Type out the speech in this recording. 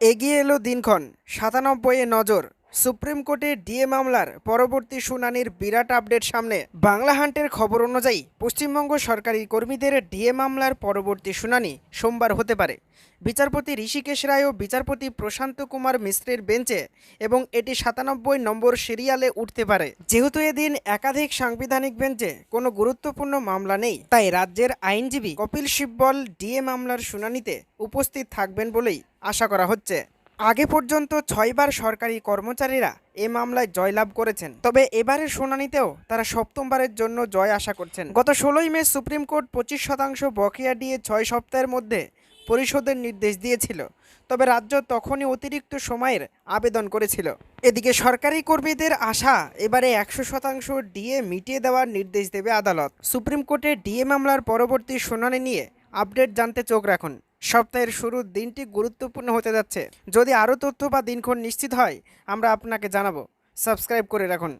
এগিয়ে এলো দিনক্ষণ সাতানব্বইয়ে নজর। সুপ্রিম কোর্টে ডিএ মামলার পরবর্তী শুনানির বিরাট আপডেট সামনে। বাংলা হান্টের খবর অনুযায়ী, পশ্চিমবঙ্গ সরকারি কর্মীদের ডিএ মামলার পরবর্তী শুনানি সোমবার হতে পারে। বিচারপতি ঋষিকেশ রায় ও বিচারপতি প্রশান্ত কুমার মিশ্রের বেঞ্চে এবং এটি সাতানব্বই নম্বর সিরিয়ালে উঠতে পারে। যেহেতু এদিন একাধিক সাংবিধানিক বেঞ্চে কোনো গুরুত্বপূর্ণ মামলা নেই, তাই রাজ্যের আইনজীবী কপিল সিব্বল ডিএ মামলার শুনানিতে উপস্থিত থাকবেন বলেই আশা করা হচ্ছে। আগে পর্যন্ত ছয়বার সরকারি কর্মচারীরা এ মামলায় জয়লাভ করেছেন। তবে এবারের শুনানিতেও তারা সপ্তমবারের জন্য জয় আশা করছেন। গত ষোলোই মে সুপ্রিম কোর্ট পঁচিশ শতাংশ বকেয়া দিয়ে ছয় সপ্তাহের মধ্যে পরিশোধের নির্দেশ দিয়েছিল, তবে রাজ্য তখনই অতিরিক্ত সময়ের আবেদন করেছিল। এদিকে সরকারি কর্মীদের আশা এবারে একশো শতাংশ ডিএ মিটিয়ে দেওয়ার নির্দেশ দেবে আদালত। সুপ্রিম কোর্টে ডিএ মামলার পরবর্তী শুনানি নিয়ে আপডেট জানতে চোখ রাখুন। সপ্তাহের শুরুর দিনটি গুরুত্বপূর্ণ হতে যাচ্ছে। যদি আরও তথ্য বা দিনক্ষণ নিশ্চিত হয়, আমরা আপনাকে জানাব। সাবস্ক্রাইব করে রাখুন।